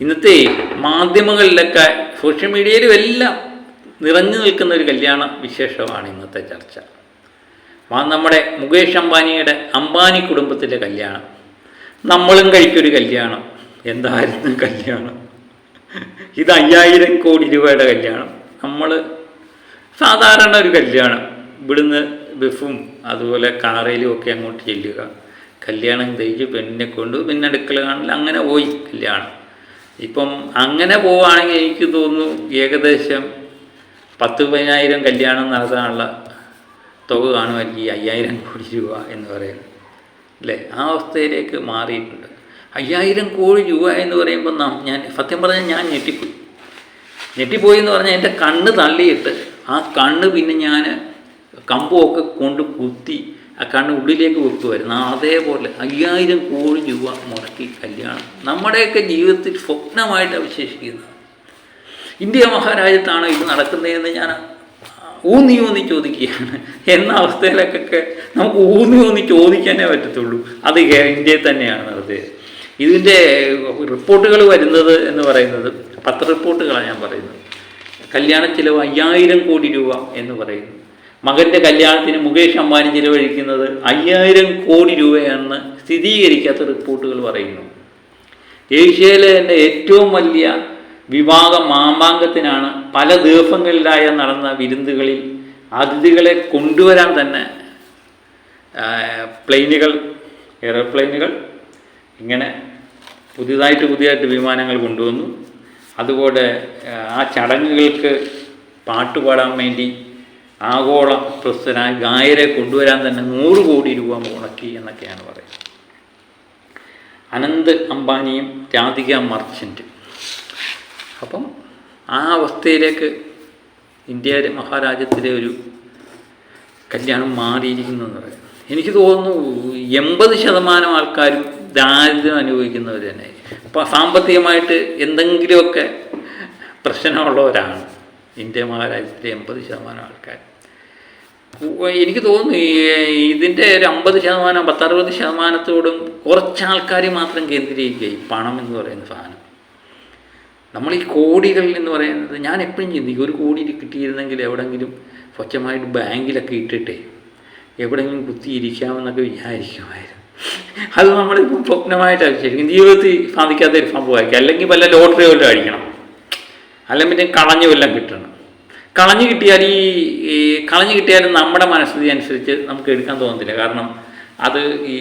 ഇന്നത്തെ മാധ്യമങ്ങളിലൊക്കെ സോഷ്യൽ മീഡിയയിലും എല്ലാം നിറഞ്ഞു നിൽക്കുന്ന ഒരു കല്യാണ വിശേഷമാണ് ഇന്നത്തെ ചർച്ച. നമ്മുടെ മുകേഷ് അംബാനിയുടെ അംബാനി കുടുംബത്തിന്റെ കല്യാണം. നമ്മളും കഴിക്കൊരു കല്യാണം. എന്തായിരുന്നു കല്യാണം? ഇത് അയ്യായിരം കോടി രൂപയുടെ കല്യാണം. നമ്മൾ സാധാരണ ഒരു കല്യാണം. ഇവിടുന്ന് ബിഫും അതുപോലെ കാറയിലും ഒക്കെ അങ്ങോട്ട് ചെല്ലുക. കല്യാണം കഴിച്ച് പെണ്ണിനെ കൊണ്ട് പിന്നെ അടുക്കള കാണില്ല അങ്ങനെ പോയി കല്യാണം. ഇപ്പം അങ്ങനെ പോവുകയാണെങ്കിൽ എനിക്ക് തോന്നുന്നു ഏകദേശം പത്ത് പതിനായിരം കല്യാണം നടത്താനുള്ള തുക കാണുമായിരിക്കും ഈ അയ്യായിരം കോടി രൂപ എന്ന് പറയുന്നത്. അല്ലേ? ആ അവസ്ഥയിലേക്ക് മാറിയിട്ടുണ്ട്. അയ്യായിരം കോടി രൂപ എന്ന് പറയുമ്പോൾ നാം ഞാൻ സത്യം പറഞ്ഞാൽ ഞാൻ ഞെട്ടിപ്പോയി. ഞെട്ടിപ്പോയി എന്ന് പറഞ്ഞാൽ എന്റെ കണ്ണ് തള്ളിയിട്ട് ആ കണ്ണ് പിന്നെ ഞാൻ കമ്പുമൊക്കെ കൊണ്ട് കുത്തി ആ കണ്ണ് ഉള്ളിലേക്ക് വെക്കുമായിരുന്നു ആ അതേപോലെ അയ്യായിരം കോടി രൂപ മുടക്കി കല്യാണം. നമ്മുടെയൊക്കെ ജീവിതത്തിൽ സ്വപ്നമായിട്ട് അവശേഷിക്കുന്നത്. ഇന്ത്യ മഹാരാജ്യത്താണ് ഇത് നടക്കുന്നതെന്ന് ഞാൻ ഊന്നി ഊന്നി ചോദിക്കുകയാണ്. എന്ന അവസ്ഥയിലൊക്കെ നമുക്ക് ഊന്നി ഊന്നി ചോദിക്കാനേ പറ്റത്തുള്ളൂ. അത് ഇന്ത്യയിൽ തന്നെയാണ് നടത്തിയത് ഇതിന്റെ റിപ്പോർട്ടുകൾ വരുന്നത് എന്ന് പറയുന്നത് പത്ര റിപ്പോർട്ടുകളാണ് ഞാൻ പറയുന്നത്. കല്യാണ ചിലവ് അയ്യായിരം കോടി രൂപ എന്ന് പറയുന്നു. മകന്റെ കല്യാണത്തിന് മുകേഷ് അംബാനി ചിലവഴിക്കുന്നത് അയ്യായിരം കോടി രൂപയാണെന്ന് സ്ഥിരീകരിക്കാത്ത റിപ്പോർട്ടുകൾ പറയുന്നു. ഏഷ്യയിലെ തന്നെ ഏറ്റവും വലിയ വിവാഹ മാമാങ്കത്തിനാണ് പല ദിവസങ്ങളിലായ നടന്ന വിരുന്നുകളിൽ അതിഥികളെ കൊണ്ടുവരാൻ തന്നെ പ്ലെയിനുകൾ എയർപ്ലെയിനുകൾ ഇങ്ങനെ പുതിയതായിട്ട് പുതിയതായിട്ട് വിമാനങ്ങൾ കൊണ്ടുവന്നു. അതുപോലെ ആ ചടങ്ങുകൾക്ക് പാട്ടുപാടാൻ വേണ്ടി ആഗോള പ്രസ്തനായ ഗായരെ കൊണ്ടുവരാൻ തന്നെ നൂറ് കോടി രൂപ മുടക്കി എന്നൊക്കെയാണ് പറയുന്നത്. അനന്ത് അംബാനിയും രാധിക മർച്ചന്റ് അപ്പം ആ അവസ്ഥയിലേക്ക് ഇന്ത്യയിലെ മഹാരാജ്യത്തിലെ ഒരു കല്യാണം മാറിയിരിക്കുന്നു എന്ന് പറയുന്നത്. എനിക്ക് തോന്നുന്നു എൺപത് ശതമാനം ആൾക്കാരും ദാരിദ്ര്യം അനുഭവിക്കുന്നവർ തന്നെ അപ്പം സാമ്പത്തികമായിട്ട് എന്തെങ്കിലുമൊക്കെ പ്രശ്നമുള്ളവരാണ് ഇന്ത്യ മഹാരാജ്യത്തിലെ എൺപത് ശതമാനം ആൾക്കാർ എനിക്ക് തോന്നുന്നു ഇതിന്റെ ഒരു അമ്പത് ശതമാനം പത്തറുപത് ശതമാനത്തോടും കുറച്ച് ആൾക്കാർ മാത്രം കേന്ദ്രീകരിക്കുക ഈ പണം എന്ന് പറയുന്ന സാധനം. നമ്മൾ ഈ കോടികൾ എന്ന് പറയുന്നത് ഞാൻ എപ്പോഴും ചിന്തിക്കും ഒരു കോടി കിട്ടിയിരുന്നെങ്കിൽ എവിടെങ്കിലും സ്വച്ഛമായിട്ട് ബാങ്കിലൊക്കെ ഇട്ടിട്ടേ എവിടെയെങ്കിലും കുത്തിയിരിക്കാമെന്നൊക്കെ വിചാരിക്കുമായിരുന്നു. അത് നമ്മൾ സ്വപ്നമായിട്ട് ശരിക്കും ജീവിതത്തിൽ സാധിക്കാത്ത ഒരു സംഭവമായിരിക്കും. അല്ലെങ്കിൽ വല്ല ലോട്ടറി വല്ലതും അടിക്കണം. അല്ലെങ്കിൽ പിന്നെ കളഞ്ഞു വല്ലതും കിട്ടണം. കളഞ്ഞു കിട്ടിയാൽ ഈ കളഞ്ഞു കിട്ടിയാലും നമ്മുടെ മനസ്ഥിതി അനുസരിച്ച് നമുക്ക് എടുക്കാൻ തോന്നത്തില്ല. കാരണം അത് ഈ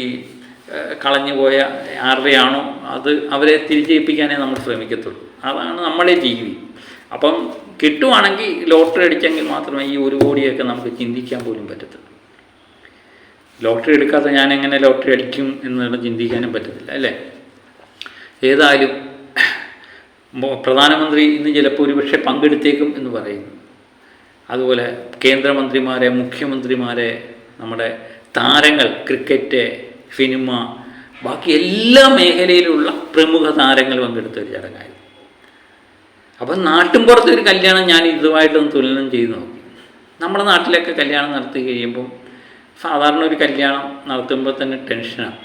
കളഞ്ഞു പോയ ആരുടെയാണോ അത് അവരെ തിരിച്ചേൽപ്പിക്കാനേ നമ്മൾ ശ്രമിക്കത്തുള്ളൂ. അതാണ് നമ്മളെ ജീവി. അപ്പം കിട്ടുവാണെങ്കിൽ ലോട്ടറി അടിച്ചെങ്കിൽ മാത്രമേ ഈ ഒരു കോടിയൊക്കെ നമുക്ക് ചിന്തിക്കാൻ പോലും പറ്റത്തുള്ളൂ. ലോട്ടറി എടുക്കാതെ ഞാൻ എങ്ങനെ ലോട്ടറി അടിക്കും എന്നുള്ള ചിന്തിക്കാനും പറ്റത്തില്ല അല്ലേ? ഏതായാലും പ്രധാനമന്ത്രി ഇന്ന് ചിലപ്പോൾ ഒരുപക്ഷെ പങ്കെടുത്തേക്കും എന്ന് പറയുന്നു. അതുപോലെ കേന്ദ്രമന്ത്രിമാരെ മുഖ്യമന്ത്രിമാരെ നമ്മുടെ താരങ്ങൾ ക്രിക്കറ്റ് സിനിമ ബാക്കി എല്ലാ മേഖലയിലുള്ള പ്രമുഖ താരങ്ങൾ പങ്കെടുത്ത ഒരു ചടങ്ങായിരുന്നു. അപ്പം നാട്ടും പുറത്തെ ഒരു കല്യാണം ഞാൻ ഇതുമായിട്ടൊന്ന് തുലനം ചെയ്ത് നോക്കി. നമ്മുടെ നാട്ടിലൊക്കെ കല്യാണം നടത്തി കഴിയുമ്പം സാധാരണ ഒരു കല്യാണം നടത്തുമ്പോൾ തന്നെ ടെൻഷനാണ്.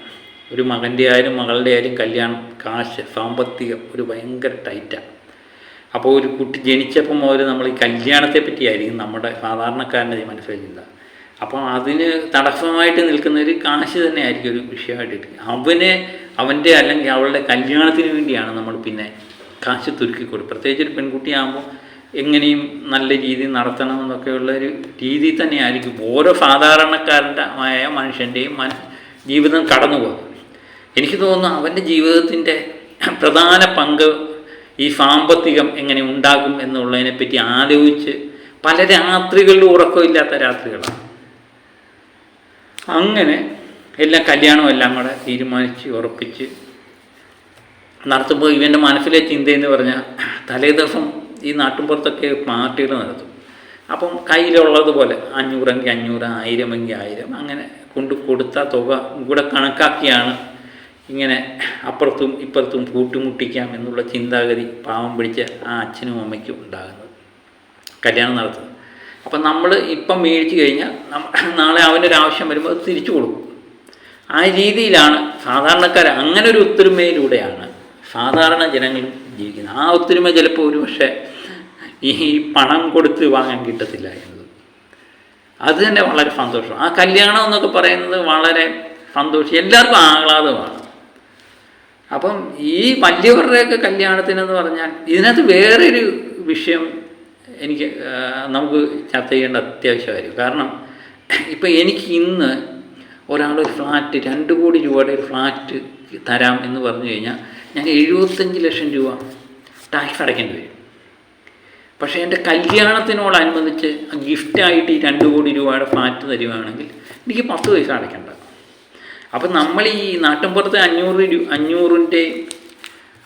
ഒരു മകന്റെ ആയാലും മകളുടെ ആയാലും കല്യാണം കാശ് സാമ്പത്തികം ഒരു ഭയങ്കര ടൈറ്റാണ്. അപ്പോൾ ഒരു കുട്ടി ജനിച്ചപ്പം മുതൽ നമ്മൾ ഈ കല്യാണത്തെ പറ്റിയായിരിക്കും നമ്മുടെ സാധാരണക്കാരന്റെ മനസ്സിലില്ല ചിന്ത. അപ്പം അതിന് തടസ്സമായിട്ട് നിൽക്കുന്ന ഒരു കാശ് തന്നെ ആയിരിക്കും ഒരു വിഷയമായിട്ട്. അവനെ അവന്റെ അല്ലെങ്കിൽ അവളുടെ കല്യാണത്തിന് വേണ്ടിയാണ് നമ്മൾ പിന്നെ കാശ് തുരുക്കി കൊടുക്കും പ്രത്യേകിച്ച് ഒരു പെൺകുട്ടിയാകുമ്പോൾ എങ്ങനെയും നല്ല രീതിയിൽ നടത്തണം എന്നൊക്കെയുള്ള ഒരു രീതി തന്നെ ആയിരിക്കും ഓരോ സാധാരണക്കാരന്റെ ആയ മനുഷ്യന്റെയും മന ജീവിതം കടന്നു പോകുന്നത് എനിക്ക് തോന്നുന്നു അവന്റെ ജീവിതത്തിന്റെ പ്രധാന പങ്ക് ഈ സാമ്പത്തികം എങ്ങനെ ഉണ്ടാകും എന്നുള്ളതിനെപ്പറ്റി ആലോചിച്ച് പല രാത്രികളിലും ഉറക്കമില്ലാത്ത രാത്രികളാണ്. അങ്ങനെ എല്ലാ കല്യാണവും എല്ലാം കൂടെ തീരുമാനിച്ച് ഉറപ്പിച്ച് നടത്തുമ്പോൾ ഇവന്റെ മനസ്സിലെ ചിന്തയെന്ന് പറഞ്ഞാൽ തലേ ദിവസം ഈ നാട്ടുമ്പുറത്തൊക്കെ പാർട്ടികൾ നടത്തും. അപ്പം കയ്യിലുള്ളതുപോലെ അഞ്ഞൂറെങ്കിൽ അഞ്ഞൂറ് ആയിരമെങ്കിൽ ആയിരം അങ്ങനെ കൊണ്ട് കൊടുത്ത തുക കൂടെ കണക്കാക്കിയാണ് ഇങ്ങനെ അപ്പുറത്തും ഇപ്പുറത്തും കൂട്ടുമുട്ടിക്കാം എന്നുള്ള ചിന്താഗതി പാവം പിടിച്ച ആ അച്ഛനും അമ്മയ്ക്കും ഉണ്ടാകുന്നത്. കല്യാണം നടത്തുന്നത്. അപ്പം നമ്മൾ ഇപ്പം മേടിച്ചു കഴിഞ്ഞാൽ നാളെ നാളെ അവനൊരു ആവശ്യം വരുമ്പോൾ അത് തിരിച്ചു കൊടുക്കും. ആ രീതിയിലാണ് സാധാരണക്കാർ അങ്ങനെ ഒരു ഒത്തൊരുമയിലൂടെയാണ് സാധാരണ ജനങ്ങളും ജീവിക്കുന്നത്. ആ ഒത്തൊരുമ ചിലപ്പോൾ ഒരു പക്ഷേ ഈ പണം കൊടുത്ത് വാങ്ങാൻ കിട്ടത്തില്ല എന്നത്. അത് തന്നെ വളരെ സന്തോഷം. ആ കല്യാണം എന്നൊക്കെ പറയുന്നത് വളരെ സന്തോഷം. എല്ലാവർക്കും ആഹ്ലാദമാണ്. അപ്പം ഈ വലിയവരുടെയൊക്കെ കല്യാണത്തിനെന്ന് പറഞ്ഞാൽ ഇതിനകത്ത് വേറൊരു വിഷയം എനിക്ക് നമുക്ക് ചർച്ച ചെയ്യേണ്ട അത്യാവശ്യമായിരിക്കും. കാരണം ഇപ്പം എനിക്ക് ഇന്ന് ഒരാളൊരു ഫ്ലാറ്റ് രണ്ട് കോടി രൂപയുടെ ഒരു ഫ്ലാറ്റ് തരാം എന്ന് പറഞ്ഞു കഴിഞ്ഞാൽ ഞാൻ എഴുപത്തഞ്ച് ലക്ഷം രൂപ ടാക്സ് അടയ്ക്കേണ്ടി വരും. പക്ഷേ എന്റെ കല്യാണത്തിനോടനുബന്ധിച്ച് ഗിഫ്റ്റായിട്ട് ഈ രണ്ട് കോടി രൂപയുടെ ഫ്ലാറ്റ് തരുവാണെങ്കിൽ എനിക്ക് പത്ത് പൈസ അടയ്ക്കണ്ട. അപ്പം നമ്മൾ ഈ നാട്ടിൻപുറത്തെ അഞ്ഞൂറ് അഞ്ഞൂറിന്റെ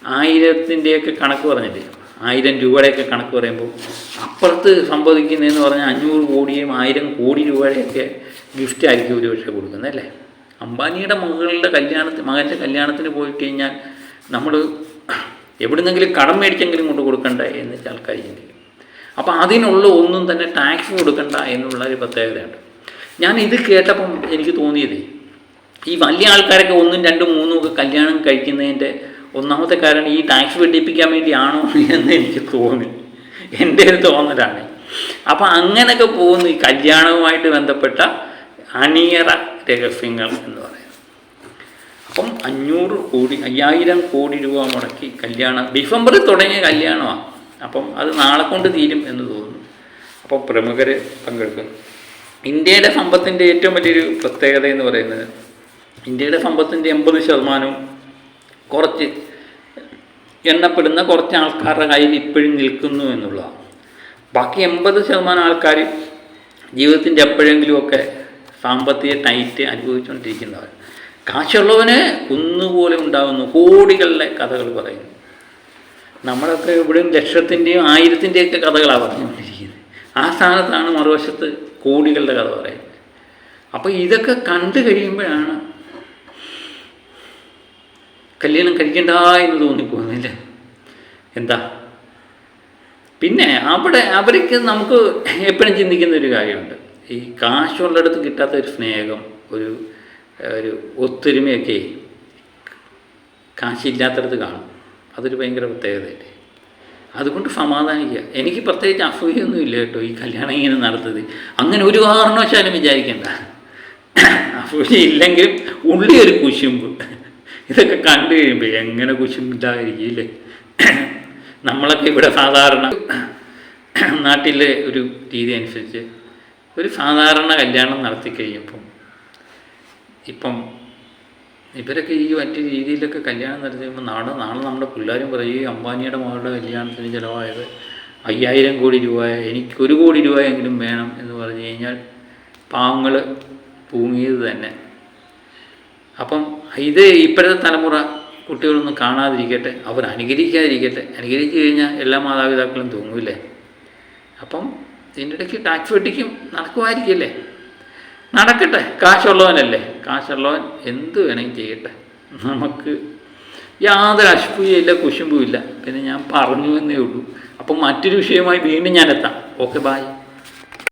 ആയിരത്തിന്റെയൊക്കെ കണക്ക് പറഞ്ഞില്ലേ? ആയിരം രൂപയുടെയൊക്കെ കണക്ക് പറയുമ്പോൾ അപ്പുറത്ത് സംഭവിക്കുന്നതെന്ന് പറഞ്ഞാൽ അഞ്ഞൂറ് കോടിയും ആയിരം കോടി രൂപയുടെയൊക്കെ ഗിഫ്റ്റ് ആയിരിക്കും ഒരു പക്ഷേ കൊടുക്കുന്നത് അല്ലേ? അംബാനിയുടെ മകളുടെ കല്യാണത്തിന് മകന്റെ കല്യാണത്തിന് പോയി കഴിഞ്ഞാൽ നമ്മൾ എവിടുന്നെങ്കിലും കടം മേടിച്ചെങ്കിലും കൊണ്ട് കൊടുക്കണ്ട എന്ന് ആൾക്കാർ ചിന്തിക്കും അപ്പോൾ അതിനുള്ള ഒന്നും തന്നെ ടാക്സ് കൊടുക്കണ്ട എന്നുള്ള ഒരു പ്രത്യേകതയുണ്ട്. ഞാൻ ഇത് കേട്ടപ്പം എനിക്ക് തോന്നിയത് ഈ വലിയ ആൾക്കാരൊക്കെ ഒന്നും രണ്ടും മൂന്നും ഒക്കെ കല്യാണം കഴിക്കുന്നതിന്റെ ഒന്നാമത്തെ കാരണം ഈ ടാക്സ് വെട്ടിപ്പിക്കാൻ വേണ്ടിയാണോ എന്ന് എനിക്ക് തോന്നി. എന്റെ ഒരു തോന്നലാണ്. അപ്പം അങ്ങനെയൊക്കെ പോകുന്നു ഈ കല്യാണവുമായിട്ട് ബന്ധപ്പെട്ട അണിയറ രഹസ്യങ്ങൾ എന്ന് പറയുന്നത്. അപ്പം അഞ്ഞൂറ് കോടി അയ്യായിരം കോടി രൂപ മുടക്കി കല്യാണം ഡിസംബറിൽ തുടങ്ങിയ കല്യാണമാണ് അപ്പം അത് നാളെ കൊണ്ട് തീരും എന്ന് തോന്നുന്നു. അപ്പോൾ പ്രമുഖർ പങ്കെടുക്കുന്നു. ഇന്ത്യയുടെ സമ്പത്തിന്റെ ഏറ്റവും വലിയൊരു പ്രത്യേകത എന്ന് പറയുന്നത് ഇന്ത്യയുടെ സമ്പത്തിന്റെ എൺപത് ശതമാനവും കുറച്ച് എണ്ണപ്പെടുന്ന കുറച്ച് ആൾക്കാരുടെ കയ്യിൽ ഇപ്പോഴും നിൽക്കുന്നു എന്നുള്ളതാണ്. ബാക്കി എൺപത് ശതമാനം ആൾക്കാർ ജീവിതത്തിന്റെ എപ്പോഴെങ്കിലുമൊക്കെ സാമ്പത്തിക ടൈറ്റ് അനുഭവിച്ചുകൊണ്ടിരിക്കുന്നവർ. കാശുള്ളവന് കുന്നുപോലെ ഉണ്ടാകുന്നു കോടികളുടെ കഥകൾ പറയുന്നു. നമ്മളൊക്കെ ഇവിടെയും ലക്ഷത്തിന്റെയും ആയിരത്തിന്റെയൊക്കെ കഥകളാണ് പറഞ്ഞുകൊണ്ടിരിക്കുന്നത്. ആ സ്ഥാനത്താണ് മറുവശത്ത് കോടികളുടെ കഥ പറയുന്നത്. അപ്പോൾ ഇതൊക്കെ കണ്ടു കഴിയുമ്പോഴാണ് കല്യാണം കഴിക്കണ്ട എന്ന് തോന്നിപ്പോകുന്നില്ല? എന്താ? പിന്നെ അവിടെ അവർക്ക് നമുക്ക് എപ്പോഴും ചിന്തിക്കുന്ന ഒരു കാര്യമുണ്ട്. ഈ കാശുള്ളിടത്ത് കിട്ടാത്ത ഒരു സ്നേഹം ഒരു ഒരു ഒത്തൊരുമയൊക്കെ കാശില്ലാത്തടത്ത് കാണും. അതൊരു ഭയങ്കര പ്രത്യേകതയല്ലേ? അതുകൊണ്ട് സമാധാനിക്കുക. എനിക്ക് പ്രത്യേകിച്ച് അസൂയൊന്നും ഇല്ല കേട്ടോ ഈ കല്യാണം ഇങ്ങനെ നടത്തത്. അങ്ങനെ ഒരു കാരണവശാലും വിചാരിക്കേണ്ട. അസൂയ ഇല്ലെങ്കിലും ഉള്ളിയൊരു കുശുമ്പ്. ഇതൊക്കെ കണ്ടു കഴിയുമ്പോൾ എങ്ങനെ കുശുമില്ലായിരിക്കില്ലേ നമ്മളൊക്കെ ഇവിടെ സാധാരണ നാട്ടിലെ ഒരു രീതി അനുസരിച്ച് ഒരു സാധാരണ കല്യാണം നടത്തി കഴിയുമ്പം ഇപ്പം ഇവരൊക്കെ ഈ മറ്റു രീതിയിലൊക്കെ കല്യാണം നടത്തി കഴിയുമ്പോൾ നാളെ നാളെ നമ്മുടെ പിള്ളേരും പറയും അംബാനിയുടെ മകളുടെ കല്യാണത്തിന് ചിലവായത് അയ്യായിരം കോടി രൂപ എനിക്ക് ഒരു കോടി രൂപയെങ്കിലും വേണം എന്ന് പറഞ്ഞു കഴിഞ്ഞാൽ പാവങ്ങൾ തൂങ്ങിയത് തന്നെ. അപ്പം ഇത് ഇപ്പോഴത്തെ തലമുറ കുട്ടികളൊന്നും കാണാതിരിക്കട്ടെ അവർ അനുകരിക്കാതിരിക്കട്ടെ. അനുകരിച്ചു കഴിഞ്ഞാൽ എല്ലാ മാതാപിതാക്കളും തൂങ്ങൂല്ലേ അപ്പം ഇതിന്റെ ഇടയ്ക്ക് ടാക്സ് വെട്ടിക്കും നടക്കുമായിരിക്കില്ലേ? നടക്കട്ടെ കാശുള്ളവനല്ലേ? കാശുള്ളവൻ എന്ത് വേണമെങ്കിലും ചെയ്യട്ടെ. നമുക്ക് യാതൊരു അശുഭയില്ല കുശുമ്പുമില്ല പിന്നെ ഞാൻ പറഞ്ഞു എന്നേ ഉള്ളൂ. അപ്പം മറ്റൊരു വിഷയമായി വീണ്ടും ഞാൻ എത്താം. Okay bye